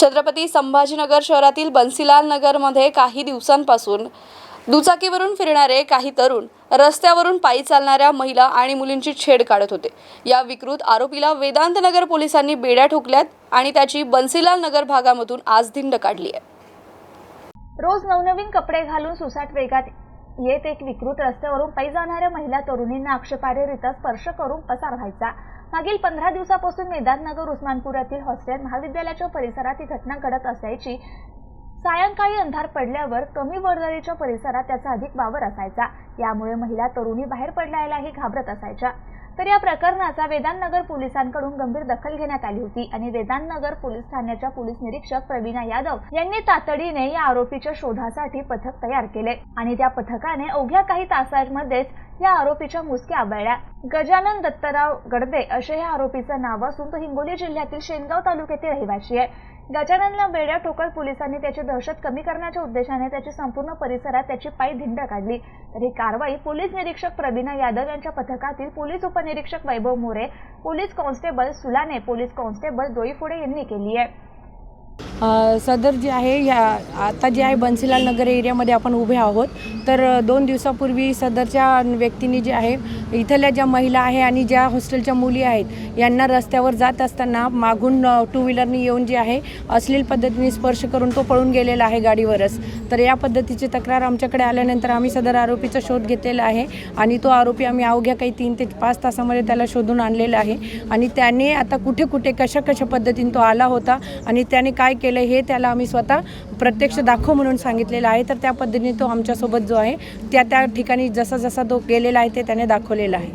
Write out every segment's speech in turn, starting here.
छत्रपती संभाजीनगर शहरातील बन्सीलाल नगरमध्ये काही दिवसांपासून दुचाकीवरून फिरणारे काही तरुण रस्त्यावरून पायी चालणाऱ्या महिला आणि मुलींची छेड काढत होते. या विकृत आरोपीला वेदांत नगर पोलिसांनी बेड्या ठोकल्यात आणि त्याची बन्सीलाल नगर भागामधून आज धिंड काढली आहे. रोज नवनवीन कपडे घालून सुसाट वेगात येत एक विकृत रस्त्यावरून पायी जाणाऱ्या महिला तरुणींना आक्षेपार्हरित्या स्पर्श करून पसार व्हायचा. मागील पंधरा दिवसापासून मैदाननगर उस्मानपुरातील हॉस्टेल महाविद्यालयाच्या परिसरात ही घटना घडत असायची. सायंकाळी अंधार पडल्यावर कमी वर्दळीच्या परिसरात त्याचा अधिक वावर असायचा. यामुळे महिला तरुणी बाहेर पडल्यालाही घाबरत असायच्या. तर या प्रकरणाचा वेदांतनगर पोलिसांकडून गंभीर दखल घेण्यात आली होती आणि वेदांतनगर पोलीस ठाण्याच्या पोलीस निरीक्षक प्रवीणा यादव यांनी तातडीने या आरोपीच्या शोधासाठी पथक तयार केले आणि त्या पथकाने अवघ्या काही तासांमध्येच या आरोपीच्या मुसक्या आबळल्या गजानन दत्तराव गडदे असे या आरोपीचं नाव असून तो हिंगोली जिल्ह्यातील शेनगाव तालुक्यातील रहिवासी आहे. गजाननला बेड्या ठोकत पोलिसांनी त्याची दहशत कमी करण्याच्या उद्देशाने त्याची संपूर्ण परिसरात त्याची पायी धिंड काढली. तर ही कारवाई पोलीस निरीक्षक प्रवीणा यादव यांच्या पथकातील पोलीस उपनिरीक्षक Vaibhav More police constable Sulane police constable Doiphode यांनी केली आहे. सदर जे आहे या आता जे आहे बन्सीलाल नगर एरियामध्ये आपण उभे आहोत. तर दोन दिवसापूर्वी सदरच्या व्यक्तींनी जे आहे इथल्या ज्या महिला आहे आणि ज्या हॉस्टेलच्या मुली आहेत यांना रस्त्यावर जात असताना मागून टू व्हीलरनी येऊन जे आहे अश्लील पद्धतीने स्पर्श करून तो पळून गेलेला आहे गाडीवरच. तर या पद्धतीची तक्रार आमच्याकडे आल्यानंतर आम्ही सदर आरोपीचा शोध घेतलेला आहे आणि तो आरोपी आम्ही अवघ्या काही तीन ते पाच तासामध्ये त्याला शोधून आणलेला आहे. आणि त्याने आता कुठे कुठे कशा कशा पद्धतीने तो आला होता आणि त्याने काय केलं हे त्याला आम्ही स्वतः प्रत्यक्ष दाखव म्हणून सांगितलेलं आहे. तर त्या पद्धतीने तो आमच्यासोबत जो आहे त्या त्या ठिकाणी जसा जसा तो गेलेला आहे ते त्याने दाखवलेला आहे.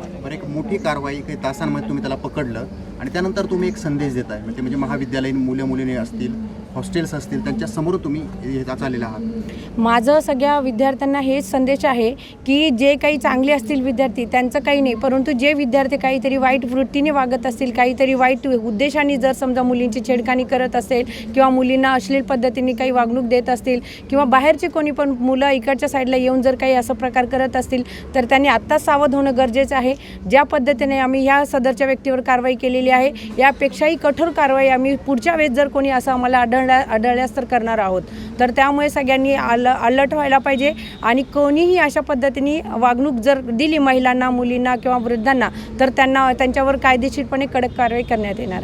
मोठी कारवाई काही तासांमध्ये तुम्ही त्याला पकडलं आणि त्यानंतर तुम्ही एक संदेश देताय. म्हणजे म्हणजे महाविद्यालयीन मुले मुलीने असतील हॉस्टेल्स असतील त्यांच्यासमोर तुम्ही चाललेला आहात. माझं सगळ्या विद्यार्थ्यांना हेच संदेश आहे की जे काही चांगले असतील विद्यार्थी त्यांचं काही नाही. परंतु जे विद्यार्थी काहीतरी वाईट वृत्तीने वागत असतील काहीतरी वाईट उद्देशाने जर समजा मुलींची छेडखानी करत असेल किंवा मुलींना अश्लील पद्धतीने काही वागणूक देत असतील किंवा बाहेरचे कोणी पण मुलं इकडच्या साईडला येऊन जर काही असं प्रकार करत असतील तर त्यांनी आत्ताच सावध होणं गरजेचं आहे. ज्या ज्या पद्धतीने आम्ही ह्या सदरच्या व्यक्तीवर कारवाई केलेली आहे यापेक्षाही कठोर कारवाई आम्ही पुढच्या वेळेस जर कोणी असं आम्हाला आढळल्या आढळल्यास तर करणार आहोत. तर त्यामुळे सगळ्यांनी आल अलर्ट व्हायला पाहिजे आणि कोणीही अशा पद्धतीने वागणूक जर दिली महिलांना मुलींना किंवा वृद्धांना तर त्यांना त्यांच्यावर कायदेशीरपणे कडक कारवाई करण्यात येणार आहे.